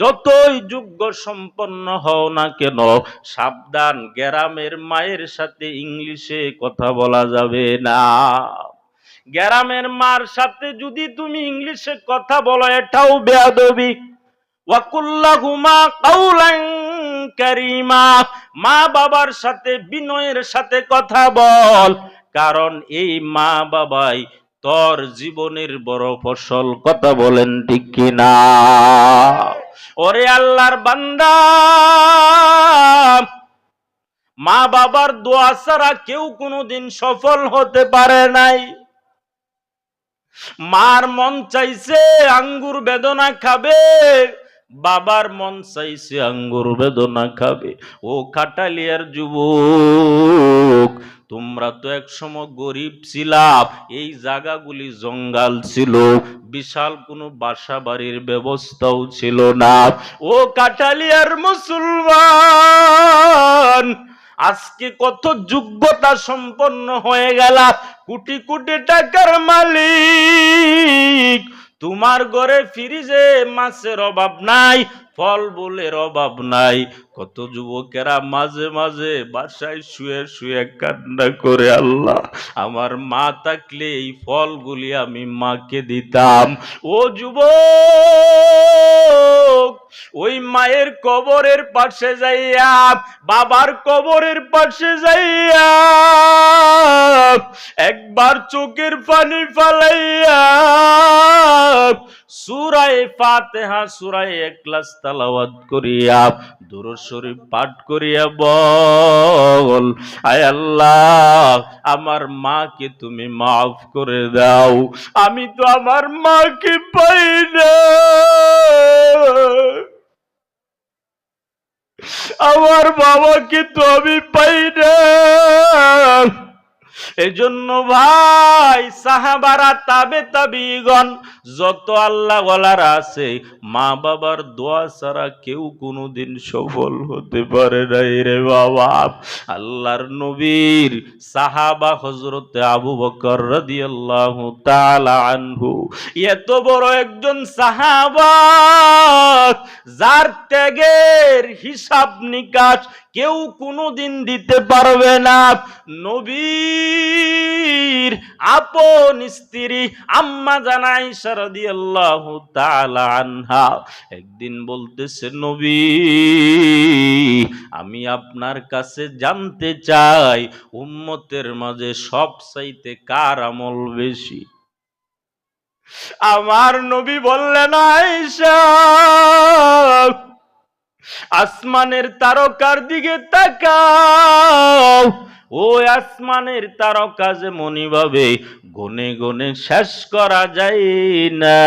যতই যোগ্য সম্পন্ন হও না কেন, সাবধান গ্রামের মায়ের সাথে ইংলিশে কথা বলা যাবে না। গ্রামের মার সাথে যদি তুমি ইংলিশে কথা বলো, এটাও বেয়াদবি। কারীমা, মা বাবার সাথে বিনয়ের সাথে কথা বল, কারণ এই মা বাবাই তোর জীবনের বড় ফসল, কথা বলেন ঠিক কিনা? ওরে আল্লাহর বান্দা মা বাবার দোয়া ছাড়া কেউ কোনোদিন সফল হতে পারে নাই। মার মন চাইছে আঙ্গুর বেদনা খাবে, বাবার মন চাইছে আঙ্গুর বেদনা খাবে। ও খাটালিয়ার যুবক, তোমরা তো একসময় গরিব ছিলাম এই জায়গাগুলি জঙ্গাল ছিল। বিশাল কোনো বাসা বাড়ির ব্যবস্থাও ছিল না। ও কাটালিয়ার মুসলমান, আজকে কত যোগ্যতা সম্পন্ন হয়ে গেল। কোটি কোটি টাকার মালিক, তোমার ঘরে ফ্রিজে মাছের অভাব নাই। ফল বলের অভাব নাই। কত যুবকেরা মাঝে মাঝে বাসায় শুয়ে শুয়ে কান্না করে, আল্লাহ, আমার মা থাকলে এই ফলগুলি আমি মাকে দিতাম। ও যুবক, ওই মায়ের কবরের পাশে যাইয়া, বাবার কবরের পাশে যাইয়া, একবার চোখের পানি ফালাইয়া সুরায় ফাতেহা, সুরায় একলাস তালাওয়াত করিয়া, দুরূদ শরীফ পাঠ করিয়া বল, আয় আল্লাহ, আমার মাকে তুমি মাফ করে দাও। আমি তো আমার মাকে পাই না। আমার বাবাকে তো আমি পাই না। এজন্য ভাই সাহাবারা তাবে তাবিগণ, যত আল্লাহ ওয়ালারা আছে, মা বাবার দোয়া ছাড়া কেউ কোনোদিন সফল হতে পারে নাই রে বাবা। আল্লাহর নবীর সাহাবা হজরতে আবু বকর রাদিয়াল্লাহু তাআলা আনহু, এত বড় একজন সাহাবা, যার ত্যাগের হিসাব নিকাশ কেউ কোনোদিন দিতে পারবে না। আপন স্ত্রী আম্মা জানাই রাদিয়াল্লাহু তাআলা আনহা। একদিন বলতেছে, নবী, আমি আপনার কাছে জানতে চাই, উম্মতের মাঝে সব চাইতে কার আমল বেশি? আমার নবী বললেন আসমানের তারকার দিকে তাকাও ও আসমানের তারকা যে মনিভাবে গনে গনে শেষ করা যায় না।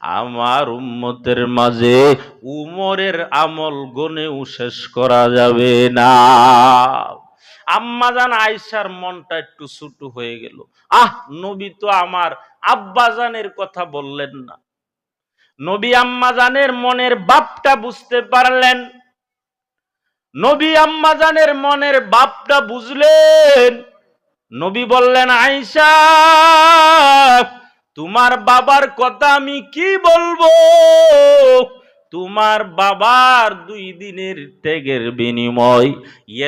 আমার উম্মতের মাঝে উমরের আমল গনেও শেষ করা যাবে না। আম্মাজান আয়সার মনটা একটু ছোট হয়ে গেল। আহ, নবী তো আমার আব্বাজানের কথা বললেন না। নবী আম্মাজানের মনের বাপটা বুঝতে পারলেন। নবী আম্মাজানের মনের বাপটা বুঝলেন? নবী বললেন আইসা তোমার বাবার কথা আমি কি বলব? তোমার বাবার দুই দিনের ত্যাগের বিনিময়।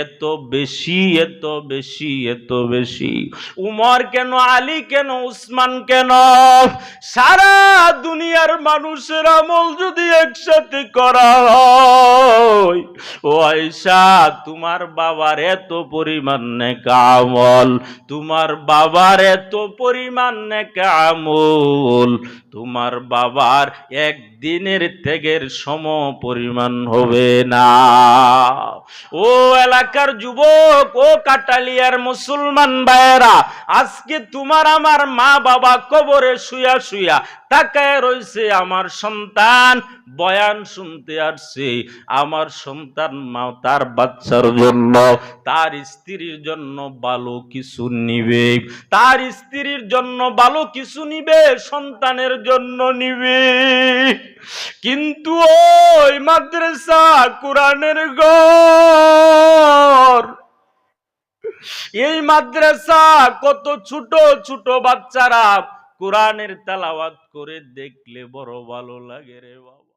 এত বেশি এত বেশি এত বেশি। উমর কেন, আলী কেন, উসমান কেন? সারা দুনিয়ার মানুষের আমল যদি একসাথে করা হয়, ও আয়সা তোমার বাবার এত পরিমাণ নেকা আমল তোমার বাবার এত পরিমাণ আমল তোমার বাবার একদিনের ত্যাগের সম পরিমাণ হবে না। ও এলাকার যুবক, ও কাটালিয়ার মুসলমান ভাইয়েরা, আজকে তোমার আমার মা বাবা কবরে শুয়া শুয়া তাকায় রয়েছে আমার সন্তান। বয়ান শুনতে আসছে, আমার সন্তান মা তার বাচ্চার জন্য, তার স্ত্রীর জন্য ভালো কিছু নিবে। তার স্ত্রীর জন্য ভালো কিছু নিবে, সন্তানের জন্য নিবে। কিন্তু ওই মাদ্রাসা কোরআনের ঘর। এই মাদ্রাসা কত ছোট ছোট বাচ্চারা কোরআনের তালাওয়াত করে দেখলে বড় ভালো লাগে রে বাবা।